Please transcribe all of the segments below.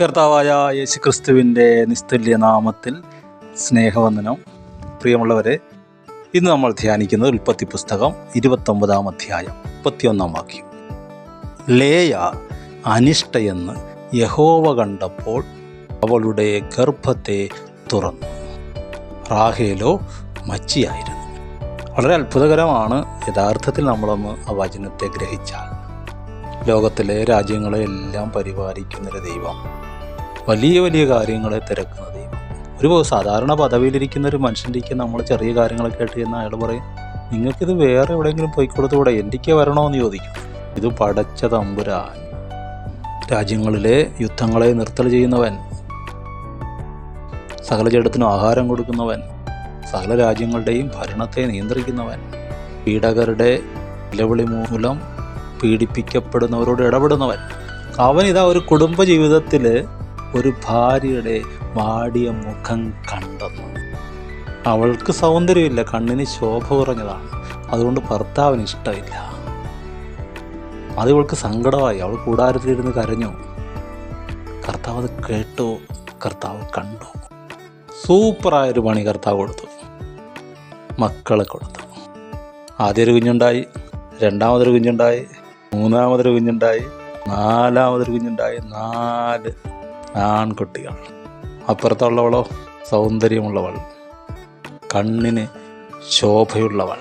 കർത്താവായ യേശുക്രിസ്തുവിന്റെ നിസ്തുല്യ നാമത്തിൽ സ്നേഹവന്ദനം. പ്രിയമുള്ളവരെ ഇന്ന് നമ്മൾ ധ്യാനിക്കുന്നത് ഉൽപ്പത്തി പുസ്തകം ഇരുപത്തൊമ്പതാം അധ്യായം മുപ്പത്തിയൊന്നാം വാക്യം. ലേയ അനിഷ്ടയെന്ന് യഹോവ കണ്ടപ്പോൾ അവളുടെ ഗർഭത്തെ തുറന്നു. റാഹേലോ മച്ചിയായിരുന്നു. വളരെ അത്ഭുതകരമാണ് യഥാർത്ഥത്തിൽ നമ്മളൊന്ന് ആ വചനത്തെ ഗ്രഹിച്ചാൽ. ലോകത്തിലെ രാജ്യങ്ങളെ എല്ലാം പരിപാലിക്കുന്നൊരു ദൈവം. വലിയ വലിയ കാര്യങ്ങളെ തിരക്കുന്ന ദൈവം. ഒരു സാധാരണ പദവിയിലിരിക്കുന്ന ഒരു മനുഷ്യന്റെക്ക് നമ്മൾ ചെറിയ കാര്യങ്ങളൊക്കെ കേട്ട് എന്ന് അയാൾ പറയും നിങ്ങൾക്കിത് വേറെ എവിടെയെങ്കിലും പോയി കൊടുത്തുകൂടെ? എനിക്ക് വരണമെന്ന് ചോദിക്കും. ഇത് പടച്ച തമ്പുരാൻ. രാജ്യങ്ങളിലെ യുദ്ധങ്ങളെ നിർത്തൽ ചെയ്യുന്നവൻ സകല ജഡത്തിനും ആഹാരം കൊടുക്കുന്നവൻ സകല രാജ്യങ്ങളുടെയും ഭരണത്തെ നിയന്ത്രിക്കുന്നവൻ പീഡകരുടെ നിലവിളി മൂലം പീഡിപ്പിക്കപ്പെടുന്നവരോട് ഇടപെടുന്നവൻ. അവൻ ഒരു കുടുംബ ജീവിതത്തിൽ ഒരു ഭാര്യയുടെ വാടിയ മുഖം കണ്ടെന്നു അവൾക്ക് സൗന്ദര്യമില്ല കണ്ണിന് ശോഭ കുറഞ്ഞതാണ്. അതുകൊണ്ട് ഭർത്താവിന് ഇഷ്ടമില്ല. അത് ഇവൾക്ക് സങ്കടമായി. അവൾ കൂടാരത്തിലിരുന്ന് കരഞ്ഞു. കർത്താവ് അത് കേട്ടു. കർത്താവ് കണ്ടു. സൂപ്പറായൊരു പണി കർത്താവ് കൊടുത്തു. മക്കളെ കൊടുത്തു. ആദ്യൊരു കുഞ്ഞുണ്ടായി. രണ്ടാമതൊരു കുഞ്ഞുണ്ടായി. മൂന്നാമതൊരു കുഞ്ഞുണ്ടായി നാലാമതൊരു കുഞ്ഞുണ്ടായി നാല് ആൺകുട്ടികൾ. അപ്പുറത്തുള്ളവളോ സൗന്ദര്യമുള്ളവൾ കണ്ണിന് ശോഭയുള്ളവൾ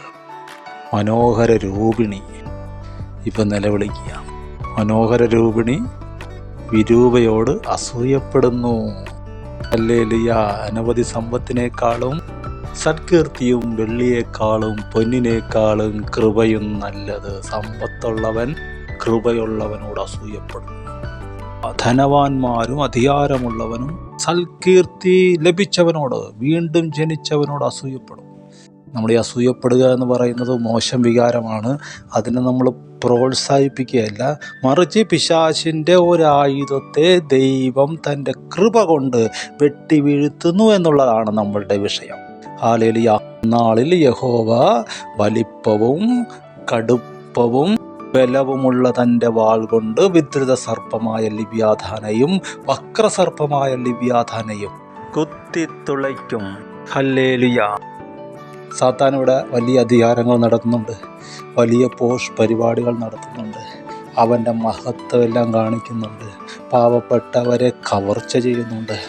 മനോഹര രൂപിണി ഇപ്പം നിലവിളിക്കുക. മനോഹര രൂപിണി വിരൂപയോട് അസൂയപ്പെടുന്നു. അല്ലേലിയ അനവധി സമ്പത്തിനേക്കാളും സത്കീർത്തിയും വെള്ളിയേക്കാളും പൊന്നിനേക്കാളും കൃപയും നല്ലത്. സമ്പത്തുള്ളവൻ കൃപയുള്ളവനോട് അസൂയപ്പെടുന്നു. ധനവാന്മാരും അധികാരമുള്ളവനും സൽകീർത്തി ലഭിച്ചവനോട് വീണ്ടും ജനിച്ചവനോട് അസൂയപ്പെടും നമ്മൾ ഈ അസൂയപ്പെടുക എന്ന് പറയുന്നത് മോശം വികാരമാണ്. അതിനെ നമ്മൾ പ്രോത്സാഹിപ്പിക്കുകയല്ല. മറിച്ച് പിശാശിന്റെ ഒരായുധത്തെ ദൈവം തന്റെ കൃപ കൊണ്ട് വെട്ടി വീഴ്ത്തുന്നു എന്നുള്ളതാണ് നമ്മളുടെ വിഷയം. ഹാലേലിയ നാളിൽ യഹോവ വലിപ്പവും കടുപ്പവും ബലവുമുള്ള തന്റെ വാൾ കൊണ്ട് വിദ്രുത സർപ്പമായ ലിവ്യാധാനയും വക്രസർപ്പമായ ലിവ്യാധാനയും കുത്തിത്തുളയ്ക്കും ഹല്ലേലിയ. സാത്താൻ ഇവിടെ വലിയ അധികാരങ്ങൾ നടത്തുന്നുണ്ട്. വലിയ പോഷ് പരിപാടികൾ നടത്തുന്നുണ്ട്. അവന്റെ മഹത്വം എല്ലാം കാണിക്കുന്നുണ്ട്. പാവപ്പെട്ടവരെ കവർച്ച ചെയ്യുന്നുണ്ട്.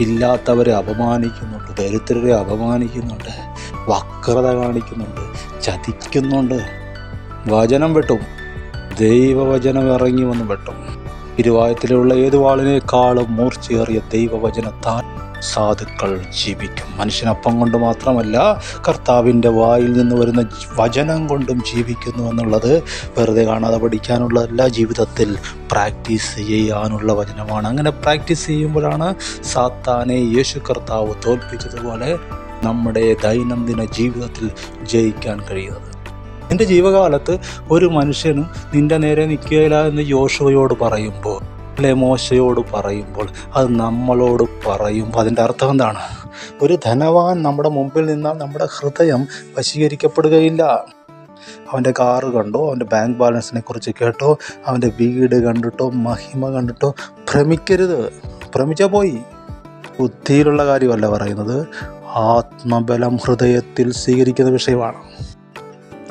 ഇല്ലാത്തവരെ അപമാനിക്കുന്നുണ്ട്. ദരിദ്രരെ അപമാനിക്കുന്നുണ്ട് വക്രത കാണിക്കുന്നുണ്ട് ചതിക്കുന്നുണ്ട്. വചനം വെട്ടും. ദൈവവചനം ഇറങ്ങി വന്ന് വെട്ടും. ഇരുവായത്തിലുള്ള ഏത് വാളിനേക്കാളും മൂർച്ചയേറിയ ദൈവവചനത്താൽ സാധുക്കൾ ജീവിക്കും. മനുഷ്യനപ്പം കൊണ്ട് മാത്രമല്ല കർത്താവിന്റെ വായിൽ നിന്ന് വരുന്ന വചനം കൊണ്ടും ജീവിക്കുന്നു എന്നുള്ളത് വെറുതെ കാണാതെ പഠിക്കാനുള്ളതല്ല. ജീവിതത്തിൽ പ്രാക്ടീസ് ചെയ്യാനുള്ള വചനമാണ്. അങ്ങനെ പ്രാക്ടീസ് ചെയ്യുമ്പോഴാണ് സാത്താനെ യേശു കർത്താവ് തോൽപ്പിച്ചതുപോലെ നമ്മുടെ ദൈനംദിന ജീവിതത്തിൽ ജയിക്കാൻ കഴിയുന്നത്. നിന്റെ ജീവകാലത്ത് ഒരു മനുഷ്യനും നിന്റെ നേരെ നിൽക്കുകയില്ല എന്ന് യോശുവയോട് പറയുമ്പോൾ അല്ലെ മോശയോട് പറയുമ്പോൾ അത് നമ്മളോട് പറയുമ്പോൾ അതിന്റെ അർത്ഥം എന്താണ്? ഒരു ധനവാൻ നമ്മുടെ മുമ്പിൽ നിന്നാൽ നമ്മുടെ ഹൃദയം വശീകരിക്കപ്പെടുകയില്ല. അവന്റെ കാറ് കണ്ടോ? അവന്റെ ബാങ്ക് ബാലൻസിനെ കുറിച്ച് കേട്ടോ? അവന്റെ വീട് കണ്ടിട്ടോ? മഹിമ കണ്ടിട്ടോ? ഭ്രമിക്കരുത്. ഭ്രമിച്ചാൽ പോയി. ബുദ്ധിയിലുള്ള കാര്യമല്ല പറയുന്നത്. ആത്മബലം ഹൃദയത്തിൽ സ്വീകരിക്കുന്ന വിഷയമാണ്.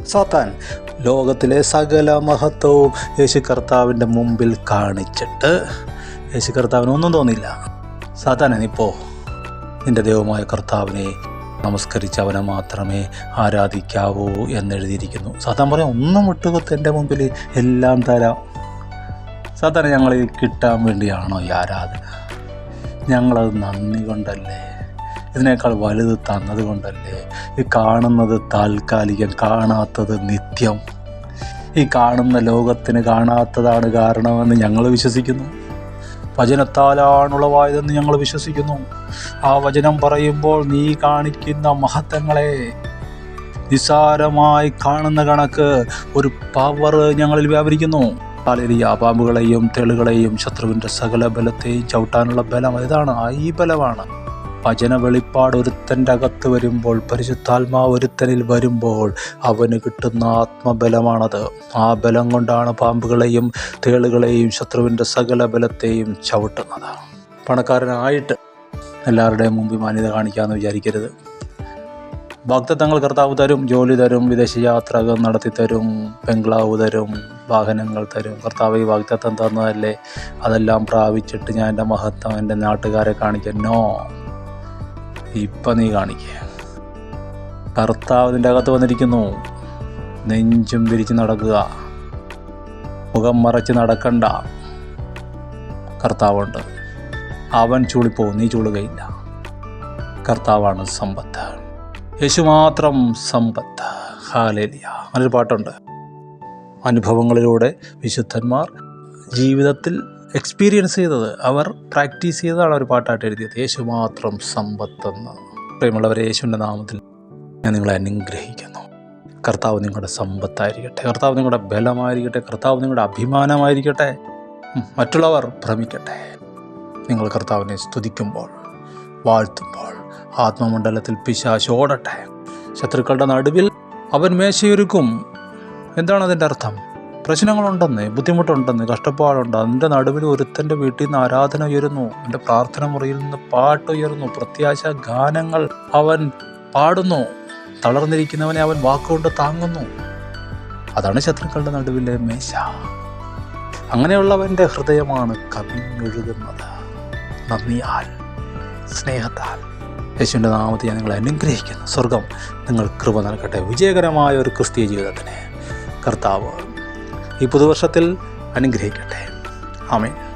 സാത്താൻ ലോകത്തിലെ സകല മഹത്വവും യേശു കർത്താവിന്റെ മുമ്പിൽ കാണിച്ചിട്ട് യേശു കർത്താവിന് ഒന്നും തോന്നില്ല സാധാരണ ഇപ്പോ നിന്റെ ദൈവമായ കർത്താവിനെ നമസ്കരിച്ച് അവനെ മാത്രമേ ആരാധിക്കാവൂ എന്നെഴുതിയിരിക്കുന്നു. സാധാരണ പറയാം ഒന്നും വിട്ടുകൊത്ത് എന്റെ മുമ്പിൽ എല്ലാം തരാം. സാധാരണ ഞങ്ങൾ കിട്ടാൻ വേണ്ടിയാണോ ഈ ആരാധന? ഞങ്ങളത് നന്ദി കൊണ്ടല്ലേ ഇതിനേക്കാൾ വലുത് തന്നതുകൊണ്ടല്ലേ ഈ കാണുന്നത് താൽക്കാലികം കാണാത്തത് നിത്യം. ഈ കാണുന്ന ലോകത്തിന് കാണാത്തതാണ് കാരണമെന്ന് ഞങ്ങൾ വിശ്വസിക്കുന്നു. വചനത്താലാണുളവായതെന്ന് ഞങ്ങൾ വിശ്വസിക്കുന്നു. ആ വചനം പറയുമ്പോൾ നീ കാണിക്കുന്ന മഹത്വങ്ങളെ നിസ്സാരമായി കാണുന്ന കണക്ക് ഒരു പവർ ഞങ്ങളിൽ വ്യാപരിക്കുന്നു. കാലിയ പാമ്പുകളെയും തെളുകളെയും ശത്രുവിന്റെ സകല ബലത്തെയും ചവിട്ടാനുള്ള ബലം ഇതാണ്. ഈ ബലമാണ്. വചന വെളിപ്പാട് ഒരു ഒരുത്തന്റെ അകത്ത് വരുമ്പോൾ പരിശുദ്ധാത്മാവ് ഒരുത്തനിൽ വരുമ്പോൾ അവന് കിട്ടുന്ന ആത്മബലമാണത്. ആ ബലം കൊണ്ടാണ് പാമ്പുകളെയും തേളുകളെയും ശത്രുവിന്റെ സകല ബലത്തെയും ചവിട്ടുന്നത്. പണക്കാരനായിട്ട് എല്ലാവരുടെയും മുമ്പിൽ മാന്യത കാണിക്കാമെന്ന് വിചാരിക്കരുത്. വാഗ്ദത്തങ്ങൾ കർത്താവ് തരും ജോലി തരും വിദേശ യാത്രകൾ നടത്തി തരും ബംഗ്ലാവ് തരും വാഹനങ്ങൾ തരും. കർത്താവ് ഈ വാഗ്ദത്തം തന്നതല്ലേ? അതെല്ലാം പ്രാപിച്ചിട്ട് ഞാൻ എന്റെ മഹത്വം എന്റെ നാട്ടുകാരെ കാണിക്കാൻ. നോ ഇപ്പം നീ കാണിക്കുക. കർത്താവ് നിന്റെ അകത്ത് വന്നിരിക്കുന്നു. നെഞ്ചും വിരിച്ച് നടക്കുക. മുഖം മറച്ച് നടക്കണ്ട. കർത്താവുണ്ട്. അവൻ ചൂളിപ്പോവും നീ ചൂളുകയില്ല. കർത്താവാണ് സമ്പത്ത്. യേശു മാത്രം സമ്പത്ത്. ഹാലേലിയ അങ്ങനൊരു പാട്ടുണ്ട്. അനുഭവങ്ങളിലൂടെ വിശുദ്ധന്മാർ ജീവിതത്തിൽ എക്സ്പീരിയൻസ് ചെയ്തത്. അവർ പ്രാക്ടീസ് ചെയ്തതാണ് ഒരു പാട്ടായിട്ട് എഴുതിയത്. യേശു മാത്രം സമ്പത്തെന്ന്. പ്രിയമുള്ളവരെ യേശുവിന്റെ നാമത്തിൽ ഞാൻ നിങ്ങളെ അനുഗ്രഹിക്കുന്നു. കർത്താവ് നിങ്ങളുടെ സമ്പത്തായിരിക്കട്ടെ. കർത്താവ് നിങ്ങളുടെ ബലമായിരിക്കട്ടെ. കർത്താവ് നിങ്ങളുടെ അഭിമാനമായിരിക്കട്ടെ. മറ്റുള്ളവർ ഭ്രമിക്കട്ടെ. നിങ്ങൾ കർത്താവിനെ സ്തുതിക്കുമ്പോൾ വാഴ്ത്തുമ്പോൾ ആത്മമണ്ഡലത്തിൽ പിശാശ് ഓടട്ടെ. ശത്രുക്കളുടെ നടുവിൽ അവൻ മേശയൊരുക്കും. എന്താണ് അതിന്റെ അർത്ഥം? പ്രശ്നങ്ങളുണ്ടെന്ന് ബുദ്ധിമുട്ടുണ്ടെന്ന് കഷ്ടപ്പാടുണ്ട്. അതിന്റെ നടുവിൽ ഒരുത്തന്റെ വീട്ടിൽ നിന്ന് ആരാധന ഉയരുന്നു. എന്റെ പ്രാർത്ഥന മുറിയിൽ നിന്ന് പാട്ട് ഉയരുന്നു. പ്രത്യാശ ഗാനങ്ങൾ അവൻ പാടുന്നു. തളർന്നിരിക്കുന്നവനെ അവൻ വാക്കുകൊണ്ട് താങ്ങുന്നു. അതാണ് ശത്രുക്കളുടെ നടുവിലെ മേശ. അങ്ങനെയുള്ളവന്റെ ഹൃദയമാണ് കവിഞ്ഞൊഴുകുന്നത്. നന്ദിയാൽ സ്നേഹത്താൽ. യേശുവിന്റെ നാമത്തെ ഞാൻ നിങ്ങളെ അനുഗ്രഹിക്കുന്നു. സ്വർഗം നിങ്ങൾ കൃപ നൽകട്ടെ. വിജയകരമായ ഒരു ക്രിസ്തീയ ജീവിതത്തിന് കർത്താവ് ഈ പുതുവർഷത്തിൽ അനുഗ്രഹിക്കട്ടെ. ആമേൻ.